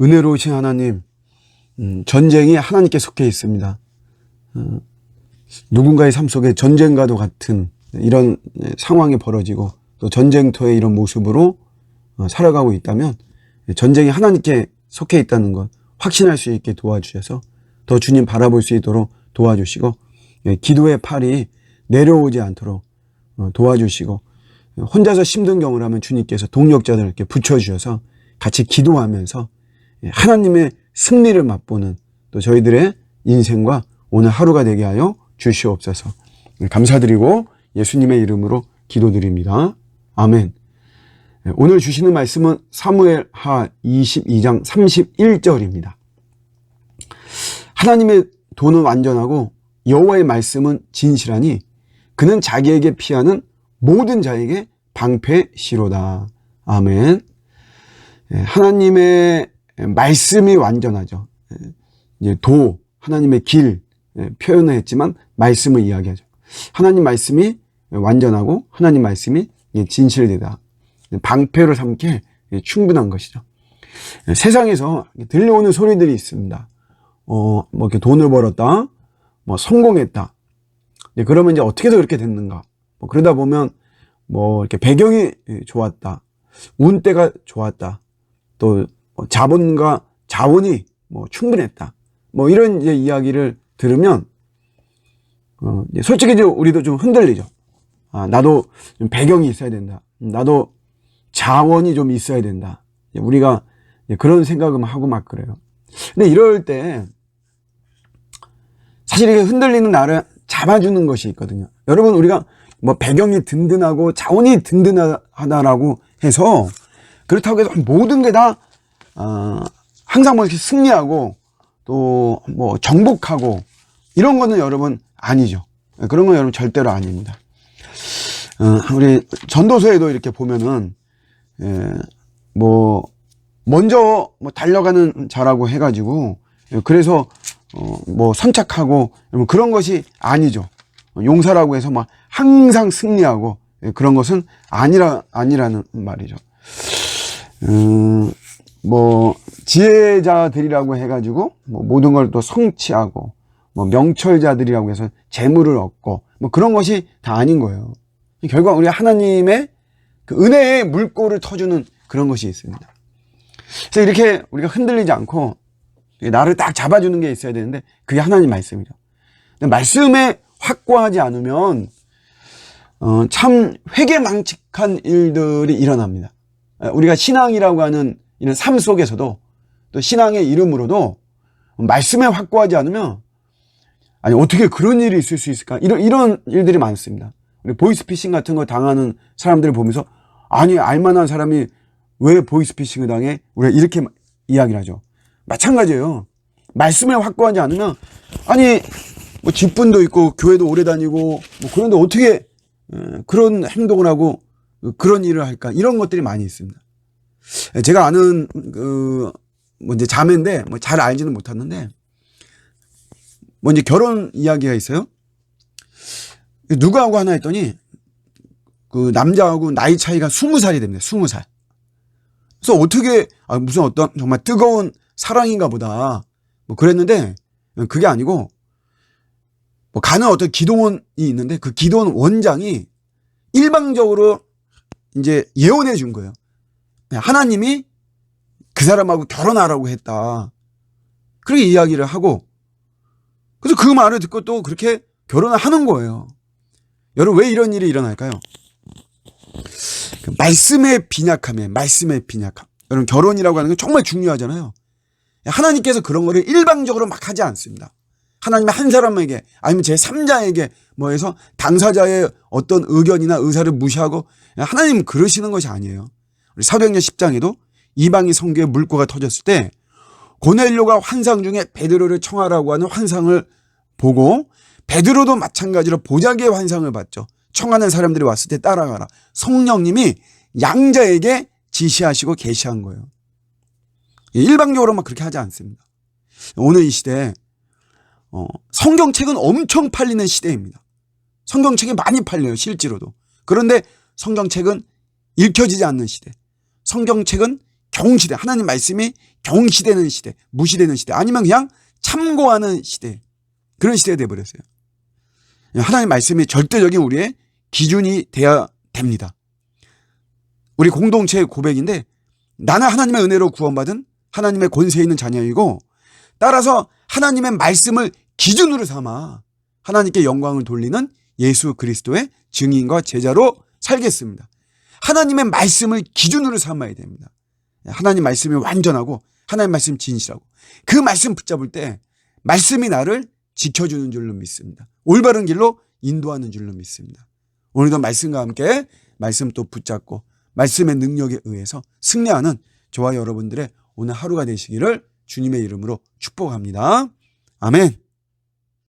은혜로우신 하나님, 음, 전쟁이 하나님께 속해 있습니다. 어, 누군가의 삶 속에 전쟁과도 같은 이런 상황이 벌어지고 또 전쟁터의 이런 모습으로 어, 살아가고 있다면 전쟁이 하나님께 속해 있다는 것 확신할 수 있게 도와주셔서 더 주님 바라볼 수 있도록 도와주시고 예, 기도의 팔이 내려오지 않도록 어, 도와주시고 혼자서 힘든 경우를 하면 주님께서 동력자들을 이렇게 붙여주셔서 같이 기도하면서 예, 하나님의 승리를 맛보는 또 저희들의 인생과 오늘 하루가 되게 하여 주시옵소서. 네, 감사드리고 예수님의 이름으로 기도드립니다. 아멘. 네, 오늘 주시는 말씀은 사무엘 하 22장 31절입니다. 하나님의 도는 완전하고 여호와의 말씀은 진실하니 그는 자기에게 피하는 모든 자에게 방패시로다. 아멘. 예, 하나님의 말씀이 완전하죠. 예, 이제 도, 하나님의 길 예, 표현을 했지만 말씀을 이야기하죠. 하나님 말씀이 완전하고 하나님 말씀이 진실되다. 방패로 삼게 충분한 것이죠. 예, 세상에서 들려오는 소리들이 있습니다. 어, 뭐 이렇게 돈을 벌었다, 뭐 성공했다. 네, 그러면 이제 어떻게 해서 그렇게 됐는가? 뭐 그러다 보면 뭐 이렇게 배경이 좋았다, 운때가 좋았다, 또뭐 자본과 자원이 뭐 충분했다. 뭐 이런 이제 이야기를 들으면 어, 솔직히 이제 우리도 좀 흔들리죠. 아, 나도 좀 배경이 있어야 된다. 나도 자원이 좀 있어야 된다. 우리가 그런 생각을 하고 막 그래요. 근데 이럴 때 사실 이게 흔들리는 나를 잡아주는 것이 있거든요. 여러분 우리가 뭐 배경이 든든하고 자원이 든든하다라고 해서 그렇다고 해서 모든 게 다 어, 항상 뭐 이렇게 승리하고 또 뭐 정복하고 이런 거는 여러분 아니죠. 그런 건 여러분 절대로 아닙니다. 어, 우리 전도서에도 이렇게 보면은 예, 뭐 먼저 뭐 달려가는 자라고 해가지고 예, 그래서 어, 뭐 선착하고 여러분 그런 것이 아니죠. 용사라고 해서 막 항상 승리하고 예, 그런 것은 아니라 아니라는 말이죠. 음, 뭐 지혜자들이라고 해가지고 뭐 모든 걸 또 성취하고 뭐 명철자들이라고 해서 재물을 얻고 뭐 그런 것이 다 아닌 거예요. 결국 우리 하나님의 그 은혜의 물꼬를 터주는 그런 것이 있습니다. 그래서 이렇게 우리가 흔들리지 않고 나를 딱 잡아주는 게 있어야 되는데 그게 하나님 말씀이죠. 말씀에 확고하지 않으면 어, 참 회개망측한 일들이 일어납니다. 우리가 신앙이라고 하는 이런 삶 속에서도 또 신앙의 이름으로도 말씀에 확고하지 않으면 아니 어떻게 그런 일이 있을 수 있을까 이런 이런 일들이 많습니다. 우리 보이스피싱 같은 거 당하는 사람들을 보면서 아니 알만한 사람이 왜 보이스피싱을 당해 우리가 이렇게 이야기를 하죠. 마찬가지예요. 말씀에 확고하지 않으면 아니 뭐 직분도 있고 교회도 오래 다니고 뭐 그런데 어떻게 그런 행동을 하고 그런 일을 할까 이런 것들이 많이 있습니다. 제가 아는 그 뭐 이제 자매인데 뭐 잘 알지는 못하는데 뭐 이제 결혼 이야기가 있어요. 누구하고 하나 했더니 그 남자하고 나이 차이가 스무 살이 됩니다. 스무 살. 그래서 어떻게 아 무슨 어떤 정말 뜨거운 사랑인가 보다 뭐 그랬는데 그게 아니고 뭐 가는 어떤 기도원이 있는데 그 기도원 원장이 일방적으로 이제 예언해 준 거예요. 하나님이 그 사람하고 결혼하라고 했다. 그렇게 이야기를 하고 그래서 그 말을 듣고 또 그렇게 결혼을 하는 거예요. 여러분 왜 이런 일이 일어날까요? 그 말씀의 빈약함에 말씀의 빈약함. 여러분 결혼이라고 하는 건 정말 중요하잖아요. 하나님께서 그런 거를 일방적으로 막 하지 않습니다. 하나님의 한 사람에게 아니면 제 3자에게 뭐 해서 당사자의 어떤 의견이나 의사를 무시하고 하나님 그러시는 것이 아니에요. 우리 사도행전 10장에도 이방인 성교의 물꼬가 터졌을 때 고넬료가 환상 중에 베드로를 청하라고 하는 환상을 보고 베드로도 마찬가지로 보자기의 환상을 봤죠. 청하는 사람들이 왔을 때 따라가라. 성령님이 양자에게 지시하시고 계시한 거예요. 일방적으로 막 그렇게 하지 않습니다. 오늘 이 시대에 어, 성경책은 엄청 팔리는 시대입니다. 성경책이 많이 팔려요, 실제로도. 그런데 성경책은 읽혀지지 않는 시대. 성경책은 경시대 하나님 말씀이 경시되는 시대, 무시되는 시대, 아니면 그냥 참고하는 시대 그런 시대가 돼 버렸어요. 하나님 말씀이 절대적인 우리의 기준이 돼야 됩니다. 우리 공동체의 고백인데 나는 하나님의 은혜로 구원받은 하나님의 권세 있는 자녀이고 따라서 하나님의 말씀을 기준으로 삼아 하나님께 영광을 돌리는 예수 그리스도의 증인과 제자로 살겠습니다. 하나님의 말씀을 기준으로 삼아야 됩니다. 하나님 말씀이 완전하고 하나님 말씀 진실하고 그 말씀 붙잡을 때 말씀이 나를 지켜주는 줄로 믿습니다. 올바른 길로 인도하는 줄로 믿습니다. 오늘도 말씀과 함께 말씀 또 붙잡고 말씀의 능력에 의해서 승리하는 저와 여러분들의 오늘 하루가 되시기를 주님의 이름으로 축복합니다. 아멘.